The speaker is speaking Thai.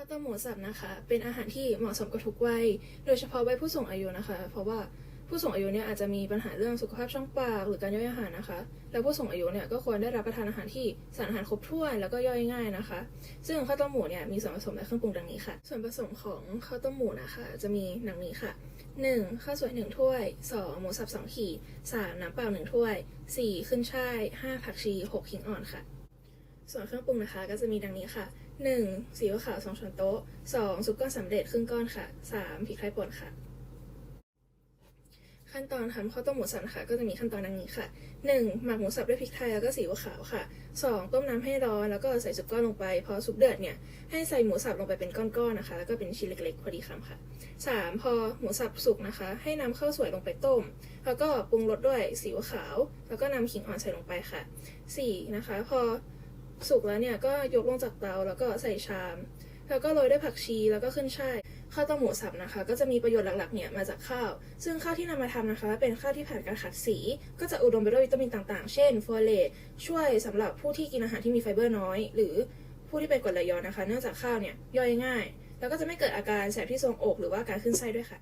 ข้าวต้มหมูสับนะคะ เป็นอาหารที่เหมาะสมกับทุกวัย โดยเฉพาะวัยผู้สูงอายุนะคะ เพราะว่าผู้สูงอายุเนี่ยอาจจะมีปัญหาเรื่องสุขภาพช่องปากหรือการย่อยอาหารนะคะ แล้วผู้สูงอายุเนี่ยก็ควรได้รับประทานอาหารที่สารอาหารครบถ้วนแล้วก็ย่อยง่ายนะคะ ซึ่งข้าวต้มหมูเนี่ยมีส่วนผสมและเครื่องปรุงดังนี้ค่ะ ส่วนผสมของข้าวต้มหมูนะคะจะมีดังนี้ค่ะ 1. ข้าวสวย 1 ถ้วย 2. หมูสับ2ขีด 3. น้ำเปล่า 1 ถ้วย 4. ขึ้นช่าย 5 ผักชี 6 ขิงอ่อนค่ะ ส่วนเครื่องปรุงนะคะก็จะมีดังนี้ค่ะ 1. ซีอิ๊วขาว 2 ช้อนโต๊ะ 2. ซุปก้อนสำเร็จครึ่งก้อนค่ะ 3. พริกไทยป่นค่ะ ขั้นตอนทำข้าวต้มหมูสับนะคะก็จะมีขั้นตอนดังนี้ค่ะ 1. หมักหมูสับด้วยพริกไทยแล้วก็ซีอิ๊วขาวค่ะ 2. ต้มน้ำให้ร้อนแล้วก็ใส่ซุปก้อนลงไป พอซุปเดือดเนี่ยให้ใส่หมูสับลงไปเป็นก้อนๆนะคะ แล้วก็เป็นชิ้นเล็กๆพอดีคำค่ะ 3. พอหมูสับสุกนะคะ ให้นำข้าวสวยลงไปต้ม แล้วก็ปรุงรสด้วยซีอิ๊วขาว แล้วก็นำขิงอ่อนใส่ลงไปค่ะ 4. นะคะ พอ สุกแล้วเนี่ยก็ยกลงจากเตาแล้วก็ใส่ชาม แล้วก็โรยด้วยผักชีแล้วก็ขึ้นช่ายข้าวต้มหมูสับนะคะ ก็จะมีประโยชน์หลักๆเนี่ยมาจากข้าว ซึ่งข้าวที่นำมาทำนะคะ เป็นข้าวที่ผ่านการขัดสี ก็จะอุดมไปด้วยวิตามินต่างๆ เช่นโฟเลตช่วยสำหรับผู้ที่กินอาหารที่มีไฟเบอร์น้อย หรือผู้ที่เป็นกรดไหลย้อนนะคะ เนื่องจากข้าวเนี่ยย่อยง่าย แล้วก็จะไม่เกิดอาการแสบที่ทรวงอกหรือว่าการขึ้นไส้ด้วยค่ะ